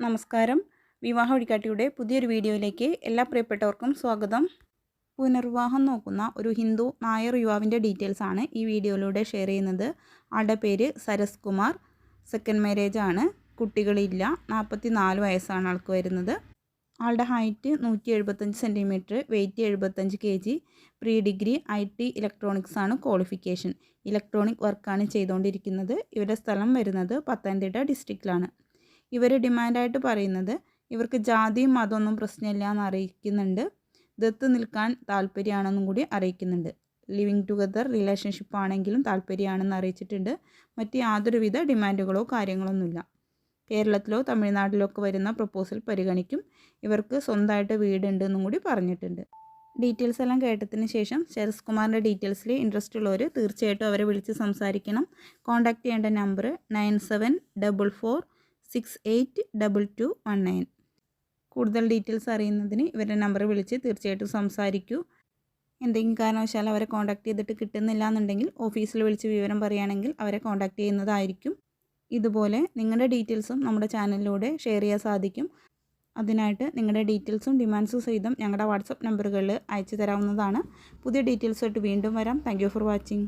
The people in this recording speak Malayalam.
നമസ്കാരം. വിവാഹ വഴികാട്ടിയുടെ പുതിയൊരു വീഡിയോയിലേക്ക് എല്ലാ പ്രിയപ്പെട്ടവർക്കും സ്വാഗതം. പുനർവിവാഹം നോക്കുന്ന ഒരു ഹിന്ദു നായർ യുവാവിന്റെ ഡീറ്റെയിൽസ് ആണ് ഈ വീഡിയോയിലൂടെ ഷെയർ ചെയ്യുന്നത്. ആളുടെ പേര് സരസ് കുമാർ സെക്കൻഡ് മാരേജ് ആണ്. കുട്ടികളില്ല. നാൽപ്പത്തി നാല് വയസ്സാണ് ആൾക്ക് വരുന്നത്. ആളുടെ ഹൈറ്റ് നൂറ്റി എഴുപത്തഞ്ച് സെന്റിമീറ്റർ വെയ്റ്റ് എഴുപത്തഞ്ച് K G pre degree I T electronics ആണ് ക്വാളിഫിക്കേഷൻ. ഇലക്ട്രോണിക് വർക്കാണ് ചെയ്തുകൊണ്ടിരിക്കുന്നത്. ഇവരുടെ സ്ഥലം വരുന്നത് പത്തനംതിട്ട ഡിസ്ട്രിക്റ്റിലാണ്. ഇവർ ഡിമാൻഡായിട്ട് പറയുന്നത് ഇവർക്ക് ജാതിയും മതമൊന്നും പ്രശ്നമില്ല എന്ന് അറിയിക്കുന്നുണ്ട്. ദത്ത് നിൽക്കാൻ താല്പര്യമാണെന്നും കൂടി അറിയിക്കുന്നുണ്ട്. ലിവിങ് ടുഗദർ റിലേഷൻഷിപ്പ് ആണെങ്കിലും താല്പര്യമാണെന്ന് അറിയിച്ചിട്ടുണ്ട്. മറ്റ് യാതൊരുവിധ ഡിമാൻഡുകളോ കാര്യങ്ങളൊന്നുമില്ല. കേരളത്തിലോ തമിഴ്നാട്ടിലോ ഒക്കെ വരുന്ന പ്രപ്പോസൽ പരിഗണിക്കും. ഇവർക്ക് സ്വന്തമായിട്ട് വീടുണ്ട് എന്നും കൂടി പറഞ്ഞിട്ടുണ്ട്. ഡീറ്റെയിൽസ് എല്ലാം കേട്ടതിന് ശേഷം ശരസ് കുമാറിന്റെ ഡീറ്റെയിൽസിൽ ഇൻട്രസ്റ്റ് ഉള്ളവർ തീർച്ചയായിട്ടും അവരെ വിളിച്ച് സംസാരിക്കണം. കോൺടാക്റ്റ് ചെയ്യേണ്ട number nine seven double four six eight double two one nine കൂടുതൽ ഡീറ്റെയിൽസ് അറിയുന്നതിന് ഇവരുടെ നമ്പർ വിളിച്ച് തീർച്ചയായിട്ടും സംസാരിക്കൂ. എന്തെങ്കിലും കാരണവശാൽ അവരെ കോൺടാക്ട് ചെയ്തിട്ട് കിട്ടുന്നില്ല എന്നുണ്ടെങ്കിൽ ഓഫീസിൽ വിളിച്ച് വിവരം പറയുകയാണെങ്കിൽ അവരെ കോൺടാക്ട് ചെയ്യുന്നതായിരിക്കും. ഇതുപോലെ നിങ്ങളുടെ ഡീറ്റെയിൽസും നമ്മുടെ ചാനലിലൂടെ ഷെയർ ചെയ്യാൻ സാധിക്കും. അതിനായിട്ട് നിങ്ങളുടെ ഡീറ്റെയിൽസും ഡിമാൻഡ്സും സഹിതം ഞങ്ങളുടെ വാട്സപ്പ് നമ്പറുകളിൽ അയച്ചു തരാവുന്നതാണ് പുതിയ ഡീറ്റെയിൽസായിട്ട് വീണ്ടും വരാം. Thank for watching